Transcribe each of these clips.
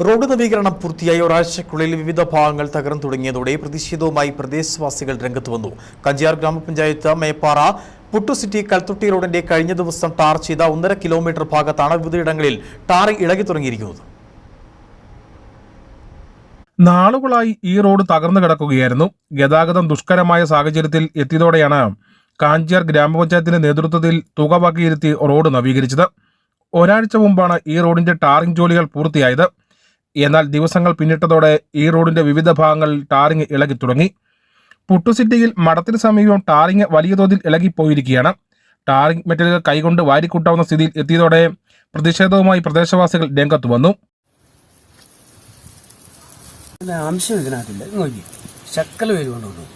Road നവീകരണം പൂർത്തിയായി. ഒരാഴ്ചക്കുള്ളിൽ വിവിധ ഭാഗങ്ങൾ തകർന്നു തുടങ്ങിയതോടെ പ്രതിഷേധവുമായി പ്രദേശവാസികൾ രംഗത്ത് വന്നു. കഞ്ചിയാർ ഗ്രാമപഞ്ചായത്ത് മേപ്പാറ പുട്ടു സിറ്റി കൽത്തുട്ടി റോഡിന്റെ കഴിഞ്ഞ ദിവസം ടാർ ചെയ്ത ഒന്നര കിലോമീറ്റർ ഭാഗത്താണ് വിവിധയിടങ്ങളിൽ ടാർ ഇളകി തുടങ്ങിയിരിക്കുന്നത്. നാളുകളായി ഈ റോഡ് തകർന്നു കിടക്കുകയായിരുന്നു. ഗതാഗതം ദുഷ്കരമായ സാഹചര്യത്തിൽ എത്തിയതോടെയാണ് കാഞ്ചിയാർ ഗ്രാമപഞ്ചായത്തിന്റെ നേതൃത്വത്തിൽ തുക വകയിരുത്തി റോഡ് നവീകരിച്ചത്. ഒരാഴ്ച മുമ്പാണ് ഈ റോഡിന്റെ ടാറിംഗ് ജോലികൾ പൂർത്തിയായത്. എന്നാൽ ദിവസങ്ങൾ പിന്നിട്ടതോടെ ഈ റോഡിന്റെ വിവിധ ഭാഗങ്ങളിൽ ടാറിങ് ഇളകി തുടങ്ങി. പുട്ടുസിറ്റിയിൽ മഠത്തിന് സമീപം ടാറിങ് വലിയ തോതിൽ ഇളകിപ്പോയിരിക്കുകയാണ്. ടാറിങ് മെറ്റലുകൾ കൈകൊണ്ട് വാരിക്കൂട്ടാവുന്ന സ്ഥിതിയിൽ എത്തിയതോടെ പ്രതിഷേധവുമായി പ്രദേശവാസികൾ രംഗത്ത് വന്നു. അംശം നോക്കി. പേര് കൊണ്ടുവന്നു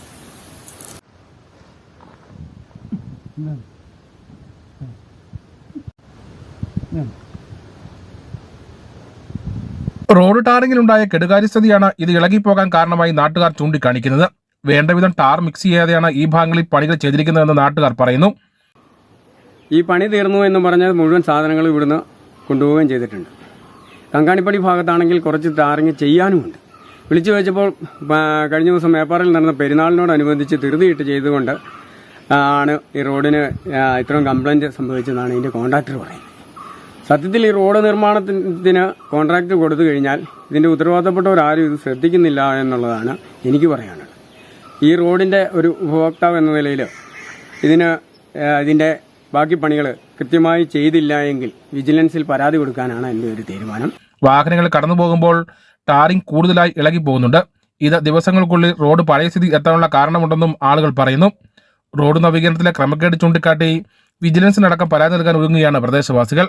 റോഡ് ടാറിങ്ങിലുണ്ടായ കെടുകാര്യസ്ഥതയാണ് ഇത് ഇളകിപ്പോകാൻ കാരണമായി നാട്ടുകാർ ചൂണ്ടിക്കാണിക്കുന്നത്. വേണ്ടവിധം ടാർ മിക്സ് ചെയ്യാതെയാണ് ഈ ഭാഗങ്ങളിൽ പണികൾ ചെയ്തിരിക്കുന്നതെന്ന് നാട്ടുകാർ പറയുന്നു. ഈ പണി തീർന്നു എന്ന് പറഞ്ഞാൽ മുഴുവൻ സാധനങ്ങളും ഇവിടുന്ന് കൊണ്ടുപോവുകയും ചെയ്തിട്ടുണ്ട്. കങ്കാണിപ്പടി ഭാഗത്താണെങ്കിൽ കുറച്ച് ടാറിങ് ചെയ്യാനുമുണ്ട്. വിളിച്ചു വെച്ചപ്പോൾ കഴിഞ്ഞ ദിവസം മേപ്പാറിൽ നടന്ന പെരുന്നാളിനോടനുബന്ധിച്ച് ധൃതിയിട്ട് ചെയ്തുകൊണ്ട് ആണ് ഈ റോഡിന് ഇത്രയും കംപ്ലൈന്റ് സംഭവിച്ചതെന്നാണ് ഇതിന്റെ കോൺട്രാക്ടർ പറയുന്നത്. സത്യത്തിൽ ഈ റോഡ് നിർമ്മാണത്തിന് കോൺട്രാക്ട് കൊടുത്തു കഴിഞ്ഞാൽ ഇതിന്റെ ഉത്തരവാദിത്തപ്പെട്ടവരാരും ഇത് ശ്രദ്ധിക്കുന്നില്ല എന്നുള്ളതാണ് എനിക്ക് പറയാനുള്ളത്. ഈ റോഡിന്റെ ഒരു ഉപഭോക്താവ് എന്ന നിലയിൽ ഇതിന് ഇതിന്റെ ബാക്കി പണികൾ കൃത്യമായി ചെയ്തില്ല എങ്കിൽ വിജിലൻസിൽ പരാതി കൊടുക്കാനാണ് എന്റെ ഒരു തീരുമാനം. വാഹനങ്ങൾ കടന്നു പോകുമ്പോൾ ടാറിംഗ് കൂടുതലായി ഇളകി പോകുന്നുണ്ട്. ഇത് ദിവസങ്ങൾക്കുള്ളിൽ റോഡ് പഴയ സ്ഥിതി എത്താനുള്ള കാരണമുണ്ടെന്നും ആളുകൾ പറയുന്നു. റോഡ് നവീകരണത്തിലെ ക്രമക്കേട് ചൂണ്ടിക്കാട്ടി വിജിലൻസിനടക്കം പരാതി നൽകാൻ ഒരുങ്ങുകയാണ് പ്രദേശവാസികൾ.